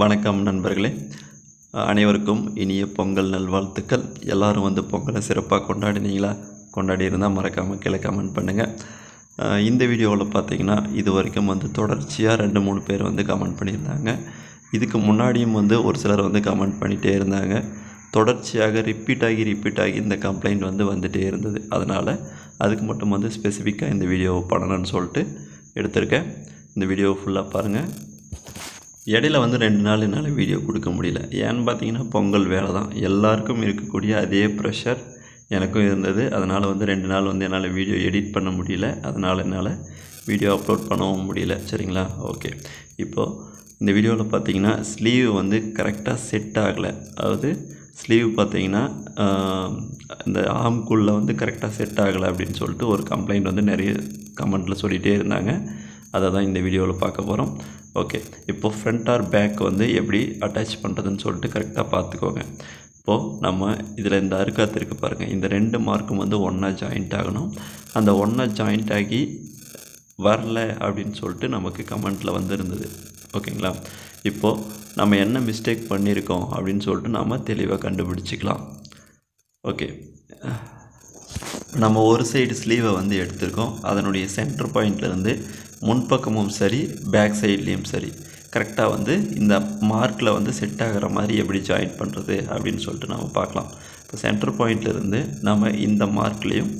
வணக்கம் நண்பர்களே. அனைவருக்கும் இனிய பொங்கல் நல்வாழ்த்துக்கள். எல்லாரும் வந்து பொங்கலை சிறப்பாக கொண்டாடினீங்களா? கொண்டாடி இருந்தால் மறக்காமல் கீழே கமெண்ட் பண்ணுங்கள் இந்த வீடியோவில் பார்த்தீங்கன்னா இது வரைக்கும் வந்து தொடர்ச்சியாக ரெண்டு மூணு பேர் வந்து கமெண்ட் பண்ணியிருந்தாங்க. இதுக்கு முன்னாடியும் வந்து ஒரு சிலர் வந்து கமெண்ட் பண்ணிகிட்டே இருந்தாங்க. தொடர்ச்சியாக ரிப்பீட் ஆகி ரிப்பீட் ஆகி இந்த கம்ப்ளைண்ட் வந்து வந்துகிட்டே இருந்தது. அதனால் அதுக்கு மட்டும் வந்து ஸ்பெசிஃபிக்காக இந்த வீடியோவை பண்ணணும்னு சொல்லிட்டு எடுத்திருக்கேன். இந்த வீடியோவை ஃபுல்லாக பாருங்கள் இடையில வந்து ரெண்டு நாள் என்னால் வீடியோ கொடுக்க முடியல. ஏன்னு பார்த்தீங்கன்னா பொங்கல் வேலை தான். எல்லாருக்கும் இருக்கக்கூடிய அதே ப்ரெஷர் எனக்கும் இருந்தது. அதனால் வந்து ரெண்டு நாள் வந்து என்னால் வீடியோ எடிட் பண்ண முடியல. அதனால் என்னால் வீடியோ அப்லோட் பண்ணவும் முடியல. சரிங்களா? ஓகே இப்போது இந்த வீடியோவில் பார்த்தீங்கன்னா ஸ்லீவ் வந்து கரெக்டாக செட் ஆகலை. அதாவது ஸ்லீவ் பார்த்தீங்கன்னா இந்த ஆம்குள்ளே வந்து கரெக்டாக செட் ஆகலை அப்படின்னு சொல்லிட்டு ஒரு கம்ப்ளைண்ட் வந்து நிறைய கமெண்ட்டில் சொல்லிகிட்டே இருந்தாங்க. அதை தான் இந்த வீடியோவில் பார்க்க போகிறோம் ஓகே இப்போ ஃப்ரண்ட் ஆர் பேக் வந்து எப்படி அட்டாச் பண்ணுறதுன்னு சொல்லிட்டு கரெக்டாக பார்த்துக்கோங்க. இப்போது நம்ம இதில் இந்த அருக்காத்து இருக்குது பாருங்கள் இந்த ரெண்டு மார்க்கும் வந்து ஒன்றா ஜாயிண்ட் ஆகணும். அந்த ஒன்றா ஜாயிண்ட் ஆகி வரல அப்படின்னு சொல்லிட்டு நமக்கு கமெண்ட்டில் வந்து இருந்தது ஓகேங்களா இப்போது நம்ம என்ன மிஸ்டேக் பண்ணியிருக்கோம் அப்படின்னு சொல்லிட்டு நாம் தெளிவாக கண்டுபிடிச்சிக்கலாம். ஓகே நம்ம ஒரு சைடு ஸ்லீவை வந்து எடுத்திருக்கோம். அதனுடைய சென்டர் பாயிண்ட்லேருந்து முன்பக்கமும் சரி பேக் சைட்லேயும் சரி. கரெக்டாக வந்து இந்த மார்க்கில் வந்து செட் ஆகிற மாதிரி எப்படி ஜாயின் பண்ணுறது அப்படின்னு சொல்லிட்டு நம்ம பார்க்கலாம். இப்போ சென்டர் பாயிண்ட்லேருந்து நம்ம இந்த மார்க்லேயும்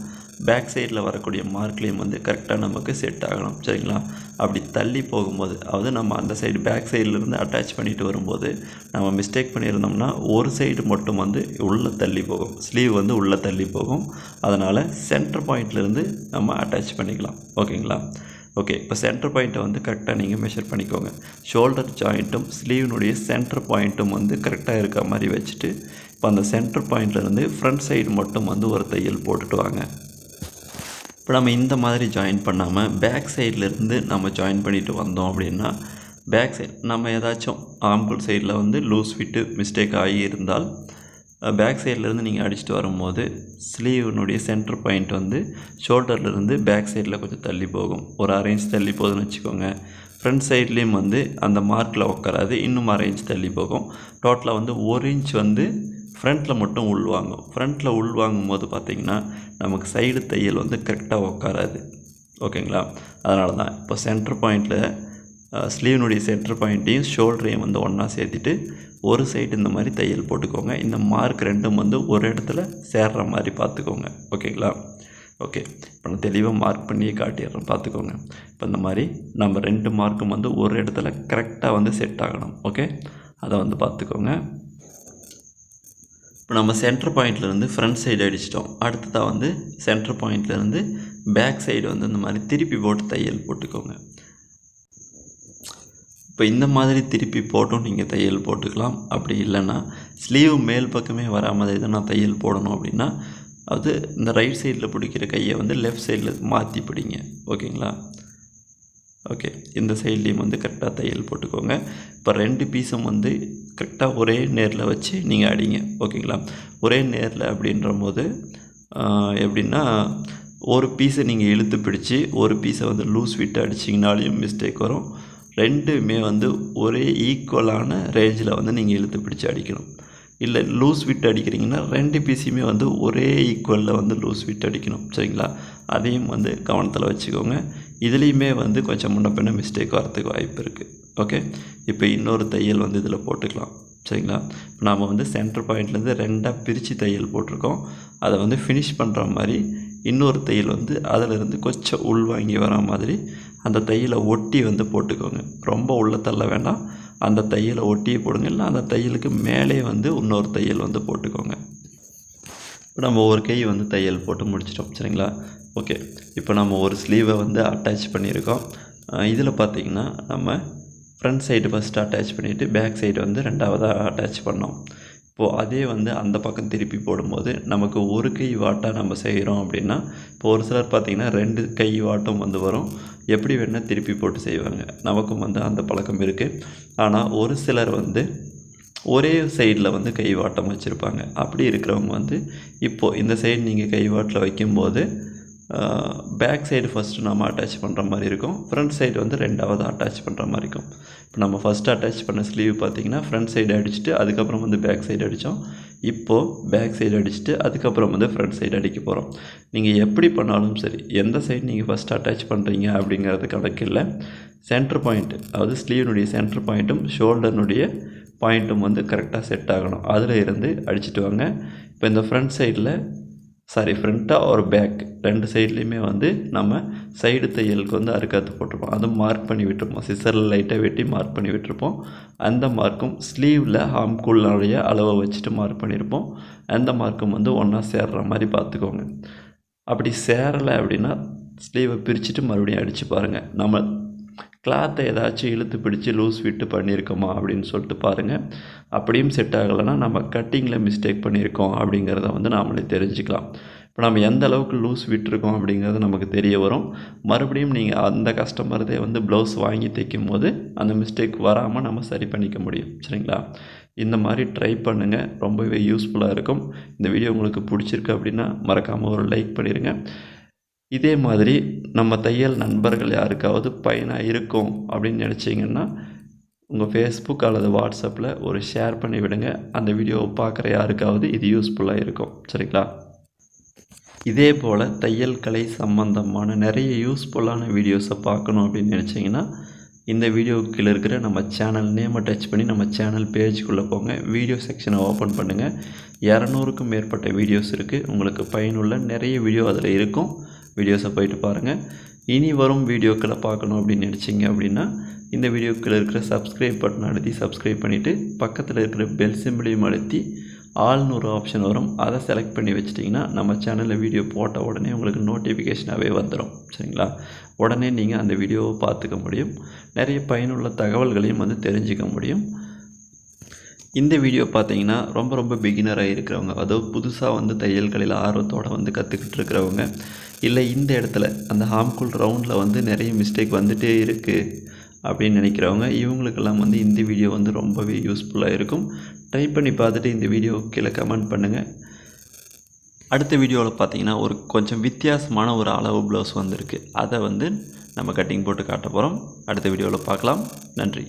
பேக் சைடில் வரக்கூடிய மார்க்லேயும் வந்து கரெக்டாக நமக்கு செட் ஆகணும். சரிங்களா? அப்படி தள்ளி போகும்போது அதாவது நம்ம அந்த சைடு பேக் சைட்லேருந்து அட்டாச் பண்ணிட்டு வரும்போது நம்ம மிஸ்டேக் பண்ணியிருந்தோம்னா ஒரு சைடு மட்டும் வந்து உள்ளே தள்ளி போகும். ஸ்லீவ் வந்து உள்ளே தள்ளி போகும். அதனால் சென்டர் பாயிண்ட்லேருந்து நம்ம அட்டாச் பண்ணிக்கலாம். ஓகேங்களா? ஓகே இப்போ சென்டர் பாயிண்ட்டை வந்து கரெக்டாக நீங்கள் மெஷர் பண்ணிக்கோங்க. ஷோல்டர் ஜாயிண்ட்டும் ஸ்லீவினுடைய சென்டர் பாயிண்ட்டும் வந்து கரெக்டாக இருக்க மாதிரி வச்சுட்டு இப்போ அந்த சென்டர் பாயிண்ட்லேருந்து ஃப்ரண்ட் சைடு மட்டும் வந்து ஒரு தையல் போட்டுட்டு வாங்க. இப்போ நம்ம இந்த மாதிரி ஜாயின் பண்ணாமல் பேக் சைட்லேருந்து நம்ம ஜாயின் பண்ணிட்டு வந்தோம் அப்படின்னா பேக் சைட் நம்ம ஏதாச்சும் ஆம்பிள் சைடில் வந்து லூஸ் ஃபிட்டு மிஸ்டேக் ஆகி இருந்தால் பேக் சைட்லேருந்து நீங்கள் அடிச்சுட்டு வரும்போது ஸ்லீவ்னுடைய சென்டர் பாயிண்ட் வந்து ஷோல்டர்லேருந்து பேக் சைடில் கொஞ்சம் தள்ளி போகும். ஒரு அரேஞ்ச் தள்ளி போகுதுன்னு வச்சுக்கோங்க. ஃப்ரண்ட் சைட்லேயும் வந்து அந்த மார்க்கில் உட்காராது இன்னும் அரேஞ்ச் தள்ளி போகும். டோட்டலாக வந்து ஒரு இன்ச் வந்து ஃப்ரண்ட்டில் மட்டும் உள்வாங்கும் ஃப்ரண்ட்டில் உள்வாங்கும் போது பார்த்திங்கன்னா நமக்கு சைடு தையல் வந்து கரெக்டாக உட்காராது ஓகேங்களா? அதனால தான் இப்போ சென்டர் பாயிண்ட்டில் ஸ்லீவ்னுடைய சென்டர் பாயிண்ட்டையும் ஷோல்டரையும் வந்து ஒன்றா சேர்த்துட்டு ஒரு சைடு இந்த மாதிரி தையல் போட்டுக்கோங்க. இந்த மார்க் ரெண்டும் வந்து ஒரு இடத்துல சேர்ற மாதிரி பார்த்துக்கோங்க. ஓகேங்களா? ஓகே. இப்போ நான் தெளிவாக மார்க் பண்ணியே காட்டிடுறேன். பார்த்துக்கோங்க. இப்போ இந்த மாதிரி நம்ம ரெண்டு மார்க்கும் வந்து ஒரு இடத்துல கரெக்டாக வந்து செட் ஆகணும். ஓகே? அதை வந்து பார்த்துக்கோங்க. இப்போ நம்ம சென்டர் பாயிண்ட்லேருந்து ஃப்ரண்ட் சைடு அடிச்சிட்டோம். அடுத்ததாக வந்து சென்டர் பாயிண்ட்லேருந்து பேக் சைடு வந்து இந்த மாதிரி திருப்பி போட்டு தையல் போட்டுக்கோங்க. இப்போ இந்த மாதிரி திருப்பி போட்டும் நீங்கள் தையல் போட்டுக்கலாம். அப்படி இல்லைன்னா ஸ்லீவ் மேல் பக்கமே வரா மாதிரி நான் தையல் போடணும் அப்படின்னா அது இந்த ரைட் சைடில் பிடிக்கிற கையை வந்து லெஃப்ட் சைடில் மாற்றி பிடிங்க. ஓகேங்களா? ஓகே. இந்த சைட்லேயும் வந்து கரெக்டாக தையல் போட்டுக்கோங்க. இப்போ ரெண்டு பீஸும் வந்து கரெக்டாக ஒரே நேரில் வச்சு நீங்கள் அடிங்க. ஓகேங்களா? ஒரே நேரில் அப்படின்ற போது எப்படின்னா ஒரு பீஸை நீங்கள் இழுத்து பிடிச்சி ஒரு பீஸை வந்து லூஸ் விட்டு அடிச்சிங்கனாலையும் மிஸ்டேக் வரும். ரெண்டுமே வந்து ஒரே ஈக்குவலான ரேஞ்சில் வந்து நீங்கள் இழுத்து பிடிச்சி அடிக்கணும். இல்லை லூஸ் விட்டு அடிக்கிறீங்கன்னா ரெண்டு பீஸையுமே வந்து ஒரே ஈக்குவலில் வந்து லூஸ் விட்டு அடிக்கணும். சரிங்களா? அதையும் வந்து கவனத்தில் வச்சுக்கோங்க. இதுலேயுமே வந்து கொஞ்சம் முன்ன பின்ன மிஸ்டேக் வரத்துக்கு வாய்ப்பு இருக்குது ஓகே இப்போ இன்னொரு தையல் வந்து இதில் போட்டுக்கலாம். சரிங்களா? இப்போ நாம் வந்து சென்டர் பாயிண்ட்லேருந்து ரெண்டாக பிரித்து தையல் போட்டிருக்கோம். அதை வந்து ஃபினிஷ் பண்ணுற மாதிரி இன்னொரு தையல் வந்து அதிலிருந்து கொஞ்சம் உள்வாங்கி வர மாதிரி அந்த தையலை ஒட்டி வந்து போட்டுக்கோங்க. ரொம்ப உள்ள தள்ள வேண்டாம். அந்த தையலை ஒட்டியே போடுங்க. இல்லை அந்த தையலுக்கு மேலே வந்து இன்னொரு தையல் வந்து போட்டுக்கோங்க. இப்போ நம்ம ஒரு கை வந்து தையல் போட்டு முடிச்சிட்டோம். சரிங்களா? ஓகே. இப்போ நம்ம ஒரு ஸ்லீவை வந்து அட்டாச் பண்ணியிருக்கோம். இதில் பார்த்தீங்கன்னா நம்ம ஃப்ரண்ட் சைடு ஃபஸ்ட்டு அட்டாச் பண்ணிவிட்டு பேக் சைடு வந்து ரெண்டாவதாக அட்டாச் பண்ணோம். இப்போது அதே வந்து அந்த பக்கம் திருப்பி போடும்போது நமக்கு ஒரு கை வாட்டாக நம்ம செய்கிறோம் அப்படின்னா இப்போ ஒரு சிலர் பார்த்திங்கன்னா ரெண்டு கை வாட்டம் வந்து வரும். எப்படி வேணால் திருப்பி போட்டு செய்வாங்க. நமக்கும் வந்து அந்த பழக்கம் இருக்குது ஆனால் ஒரு சிலர் வந்து ஒரே சைடில் வந்து கை வாட்டம் வச்சுருப்பாங்க. அப்படி இருக்கிறவங்க வந்து இப்போது இந்த சைடு நீங்கள் கை வாட்டில் வைக்கும்போது பேக் சைடு ஃபஸ்ட்டு நம்ம அட்டாச் பண்ணுற மாதிரி இருக்கும். ஃப்ரண்ட் சைடு வந்து ரெண்டாவது அட்டாச் பண்ணுற மாதிரி இருக்கும். இப்போ நம்ம ஃபஸ்ட்டு அட்டாச் பண்ண ஸ்லீவ் பார்த்தீங்கன்னா ஃப்ரண்ட் சைடு அடிச்சுட்டு அதுக்கப்புறம் வந்து பேக் சைடு அடித்தோம் இப்போது பேக் சைடு அடிச்சுட்டு அதுக்கப்புறம் வந்து ஃப்ரண்ட் சைடு அடிக்க போகிறோம் நீங்கள் எப்படி பண்ணாலும் சரி எந்த சைடு நீங்கள் ஃபஸ்ட் அட்டாச் பண்ணுறீங்க அப்படிங்கிறது கணக்கு இல்லை. சென்டர் பாயிண்ட் அதாவது ஸ்லீவ்னுடைய சென்டர் பாயிண்ட்டும் ஷோல்டர்னுடைய பாயிண்ட்டும் வந்து கரெக்டாக செட் ஆகணும். அதில் இருந்து அடிச்சுட்டு வாங்க. இப்போ இந்த ஃப்ரண்ட் சைடில் சாரி ஃப்ரண்ட்டாக ஒரு பேக் ரெண்டு சைட்லேயுமே வந்து நம்ம சைடு தையலுக்கு வந்து அறுக்காத்து போட்டிருப்போம். அதுவும் மார்க் பண்ணி விட்டுருப்போம். சிசரில் லைட்டாக வெட்டி மார்க் பண்ணி விட்டுருப்போம். அந்த மார்க்கும் ஸ்லீவில் ஹாம்குள்ளனுடைய அளவை வச்சுட்டு மார்க் பண்ணியிருப்போம் அந்த மார்க்கும் வந்து ஒன்றா சேர்ற மாதிரி பார்த்துக்கோங்க. அப்படி சேரலை அப்படின்னா ஸ்லீவை பிரிச்சுட்டு மறுபடியும் அடித்து பாருங்கள் நம்ம கிளாத்தை ஏதாச்சும் இழுத்து பிடிச்சி லூஸ் விட்டு பண்ணியிருக்கோமா அப்படின்னு சொல்லிட்டு பாருங்கள் அப்படியும் செட் ஆகலைன்னா நம்ம கட்டிங்கில் மிஸ்டேக் பண்ணியிருக்கோம் அப்படிங்கிறத வந்து நாமளே தெரிஞ்சுக்கலாம். இப்போ நம்ம எந்த அளவுக்கு லூஸ் விட்டுருக்கோம் அப்படிங்கிறது நமக்கு தெரிய வரும். மறுபடியும் நீங்கள் அந்த கஸ்டமர்தே வந்து ப்ளவுஸ் வாங்கி தைக்கும் போது அந்த மிஸ்டேக் வராமல் நம்ம சரி பண்ணிக்க முடியும். சரிங்களா? இந்த மாதிரி ட்ரை பண்ணுங்கள் ரொம்பவே யூஸ்ஃபுல்லாக இருக்கும். இந்த வீடியோ உங்களுக்கு பிடிச்சிருக்கு அப்படின்னா மறக்காமல் ஒரு லைக் பண்ணிடுங்க இதே மாதிரி நம்ம தையல் நண்பர்கள் யாருக்காவது பயனாக இருக்கும் அப்படின்னு நினச்சிங்கன்னா உங்கள் ஃபேஸ்புக் அல்லது வாட்ஸ்அப்பில் ஒரு ஷேர் பண்ணி விடுங்க. அந்த வீடியோவை பார்க்குற யாருக்காவது இது யூஸ்ஃபுல்லாக இருக்கும். சரிங்களா? இதே போல் தையல் கலை சம்பந்தமான நிறைய யூஸ்ஃபுல்லான வீடியோஸை பார்க்கணும் அப்படின்னு நினச்சிங்கன்னா இந்த வீடியோக்கில் கீழே இருக்கிற நம்ம சேனல் நேமை டச் பண்ணி நம்ம சேனல் பேஜுக்குள்ளே போங்க. வீடியோ செக்ஷனை ஓப்பன் பண்ணுங்கள் இரநூறுக்கும் மேற்பட்ட வீடியோஸ் இருக்குது உங்களுக்கு பயனுள்ள நிறைய வீடியோ அதில் இருக்கும். வீடியோஸை போயிட்டு பாருங்கள் இனி வரும் வீடியோக்களை பார்க்கணும் அப்படின்னு நினச்சிங்க அப்படின்னா இந்த வீடியோக்கில் இருக்கிற சப்ஸ்கிரைப் பட்டன் அழுத்தி சப்ஸ்கிரைப் பண்ணிவிட்டு பக்கத்தில் இருக்கிற பெல் சிம்பிளையும் அழுத்தி ஆள்னு ஒரு ஆப்ஷன் வரும். அதை செலக்ட் பண்ணி வச்சிட்டிங்கன்னா நம்ம சேனலில் வீடியோ போட்ட உடனே உங்களுக்கு நோட்டிஃபிகேஷனாகவே வந்துடும் சரிங்களா? உடனே நீங்கள் அந்த வீடியோவை பார்த்துக்க முடியும். நிறைய பயனுள்ள தகவல்களையும் வந்து தெரிஞ்சுக்க முடியும். இந்த வீடியோ பார்த்தீங்கன்னா ரொம்ப ரொம்ப பிகினராக இருக்கிறவங்க அதாவது புதுசாக வந்து தையல் கலையில் ஆர்வத்தோடு வந்து கற்றுக்கிட்டு இருக்கிறவங்க இல்லை இந்த இடத்துல அந்த ஹார்ம்குல் ரவுண்டில் வந்து நிறைய மிஸ்டேக் வந்துகிட்டே இருக்குது அப்படின்னு நினைக்கிறவங்க இவங்களுக்கெல்லாம் வந்து இந்த வீடியோ வந்து ரொம்பவே யூஸ்ஃபுல்லாக இருக்கும். ட்ரை பண்ணி பார்த்துட்டு இந்த வீடியோ கீழே கமெண்ட் பண்ணுங்கள் அடுத்த வீடியோவில் பார்த்தீங்கன்னா ஒரு கொஞ்சம் வித்தியாசமான ஒரு அளவு ப்ளவுஸ் வந்திருக்கு. அதை வந்து நம்ம கட்டிங் போட்டு காட்ட போகிறோம் அடுத்த வீடியோவில் பார்க்கலாம். நன்றி.